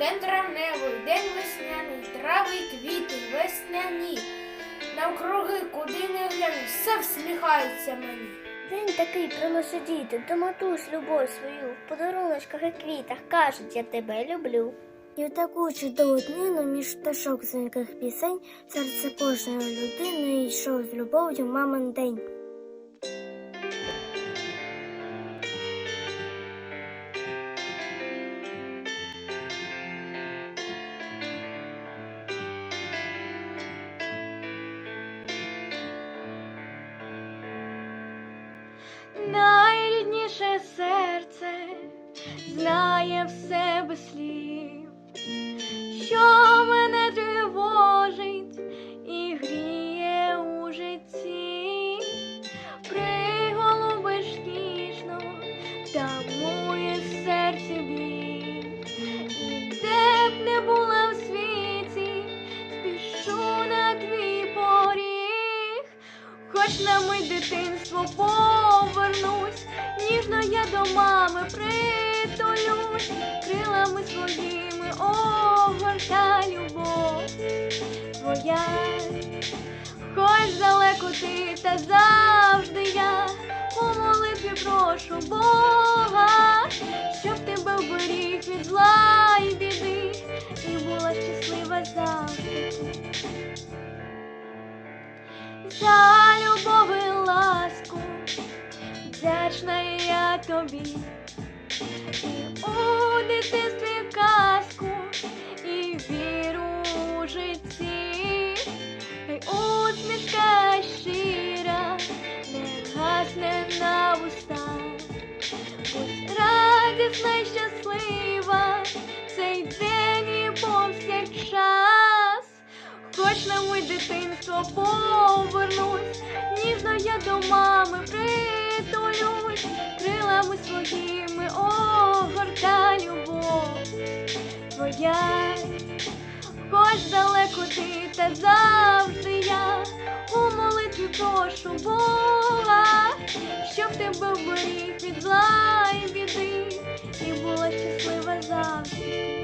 День травневий, день весняний, трави й квіти весняні. Навкруги, куди не глянеш, все всміхається мені. День такий приносить діти, до матусь любов свою, в подаруночках і квітах кажуть, я тебе люблю. І в таку чудову днину між пташок дзвінких пісень серце кожної людини йшов з любов'ю мамин день. Найрідніше серце знає все без слів, що мене тривожить і гріє у житті, приголубиш ніжно, тамує серці біль, і де б не була в світі, спішу на твій поріг. Хоч на мить дитинство крилами своїми огорта любов твоя, хоч далеко ти, та завжди я у молитві прошу Бога, щоб тебе вберіг від зла і біди, і була щаслива завжди. За любов і ласку вдячна я тобі, у дитинстві казку, і віру у і усмішка щира не гасне на будь радісна й щаслива цей день і повсякчас. Хоч на дитинство повернусь, ніжно я до мами притулюсь, я, хоч далеко ти та завжди я у молитві прошу Бога, щоб тебе вберіг від зла і біди, і була щаслива завжди.